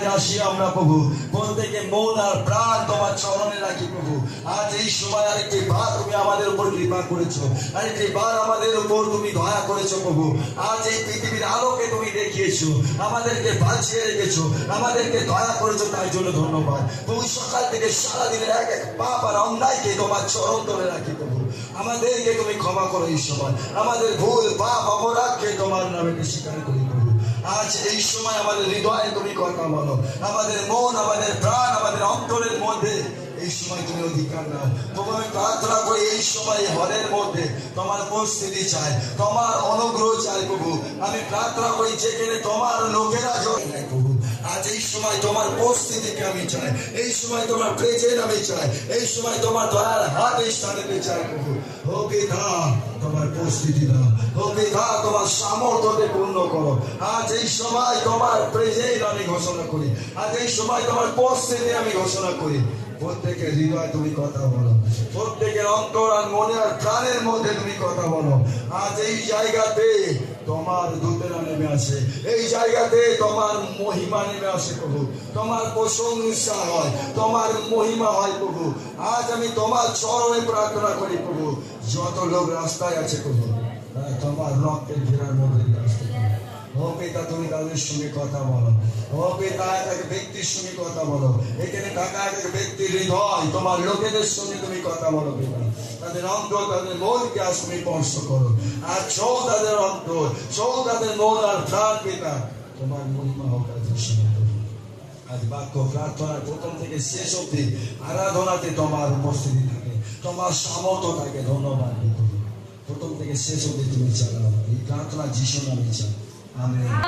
তুমি তুমি তুমি আমাদেরকে বাঁচিয়ে রেখেছো, আমাদেরকে দয়া করেছ, তাই জন্য ধন্যবাদ। প্রভু সকাল থেকে সারাদিনের এক এক পাপ আর অন্যায়কে তোমার চরণ ধরে রাখি, প্রভু। আমাদেরকে তুমি ক্ষমা করো এই সময় আমাদের ভুল, পাপ, অপরাধকে তোমার নামে স্বীকার করি। আজ এই সময় আমাদের হৃদয়ে তুমি কথা বলো। আমাদের মন, আমাদের প্রাণ, আমাদের অন্তরের মধ্যে এই সময় তুমি অধিকার নাও। তোমার প্রার্থনা করি এই সময় হলের মধ্যে তোমার উপস্থিতি চাই, তোমার অনুগ্রহ চাই প্রভু। আমি প্রার্থনা করি যেখানে তোমার লোকেরা জয় নাই প্রভু আজ এই সময় তোমার উপস্থিতিকে আমি চাই। এই সময় তোমার প্রেজেন্ট আমি চাই। এই সময় তোমার দয়ার হাত এই স্থানে চাই প্রভু। ও পিতা, তোমার উপস্থিতি দাও। ও পিতা, তোমার সামর্থ্যকে পূর্ণ করো। আজ এই সময় তোমার প্রেজেন্ট আমি ঘোষণা করি। আজ এই সময় তোমার উপস্থিতি আমি ঘোষণা করি। প্রত্যেকের হৃদয় তুমি কথা বলো। প্রত্যেকের অন্তর আর মনে আর প্রাণের মধ্যে তুমি কথা বলো। আজ এই জায়গাতে তোমার দূতেরা নেমে আসে। এই জায়গাতে তোমার মহিমা নেমে আসে প্রভু। তোমার প্রশংসা হয়। তোমার মহিমা হয় প্রভু। আজ আমি তোমার চরণে প্রার্থনা করি প্রভু। যত লোক রাস্তায় আছে প্রভু তোমার রক্তের ঘেরার মধ্যে। ও পিতা, তুমি তাদের সঙ্গে কথা বলো। ও পিতা, এক ব্যক্তির সঙ্গে কথা বলো। এখানে থাকা এক ব্যক্তির হৃদয়, তোমার লোকেদের সঙ্গে তুমি কথা বলো পিতা। তাদের অন্তর তাদের মনকে তুমি স্পর্শ করো। আর চৌ তাদের অন্তর চৌ তাদের মন আর প্রাণ পিতা, তোমার মহিমা হোক আজ বাক্য প্রার্থনার প্রথম থেকে শেষ অব্দি আরাধনাতে তোমার উপস্থিতি থাকে, তোমার সামর্থ্য থাকে। ধন্যবাদ। প্রথম থেকে শেষ অব্দি তুমি চালাও। এই প্রার্থনা যিশু নামে চাই Amen.